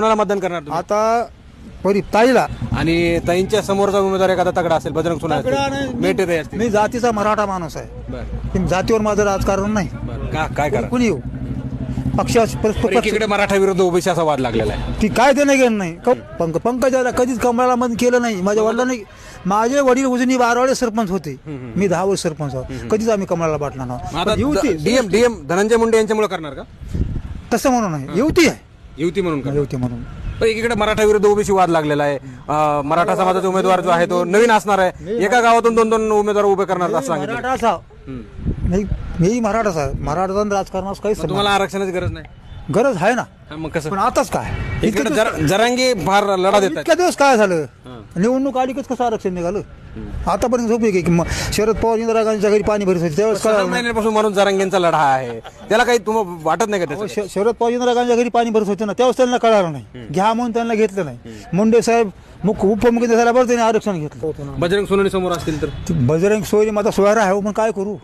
कोणाला मतदान करणार तुम्ही? आता परी ताईला. आणि ताईंच्या समोरचा उमेदवार एखादा तगडा असेल बजरंग सोना मेटे ताई असतील. मी जातीचा मराठा माणूस आहे. बरं. जातीवर माझं राजकारण नाही. बरं का काय करा? कुणी येऊ? पक्षा बरं, एकीकडे मराठा विरुद्ध ओबीसी असा वाद लागलेला आहे. ती काय देणं घेणं नाही. क- पंक पंकजाला कधीच कमळाला मत केलं नाही. माझ्या वडिलांनी माझे वडील उजनी बारावडे सरपंच होते. मी दहा वर्ष सरपंच आहोत कधीच आम्ही कमळाला बाटला मग नव्हता आता पण युती डीएम डीएम धनंजय मुंडे यांच्यामुळे करणार का? तसं म्हणून नाही युती आहे. युती म्हणून करणार. युती म्हणून. पण एकीकडे मराठा विरुद्ध ओबीसी वाद लागलेला आहे. अं, मराठा समाजाचा उमेदवार जो आहे तो नवीन असणार आहे. एका गावातून दोन दोन उमेदवार उभे करणार असं सांगितलं. हम्म. मी मी मराठाच आहे. मराठा राजकारणास संबंध तुम्हाला आरक्षणाची गरज नाही नाही. गरज आहे ना. हा, मग कसं? पण आताच काय? इकडे जर- जरांगी फार लढा देत आहेत इतक्या दिवस काय झालं? निवडणूक आली कच कसं आरक्षण निघालं? आतापर्यंत झोप आहे की मग शरद पवार इंदिरा गांधीच्या घरी पाणी भरत होते त्यावेळेस सहा. महिन्यांपासून म्हणून जरांगेंचा लढा आहे. त्याला काही तुम्हाला वाटत नाही का अहो, त्याचं श- शरद पवार इंदिरा गांधीच्या घरी पाणी भरत होते ना त्यावेळेस त्यांना कळालं नाही. घ्या म्हणून त्यांना घेतलं नाही. मुंडे साहेब मुख्य उपमुख्यमंत्री झाल्यावर त्यांनी आरक्षण घेतलं. बजरंग सोनवणे समोर असतील तर. ती बजरंग सोयरी माझा सोयरा आहे हो, पण काय करू?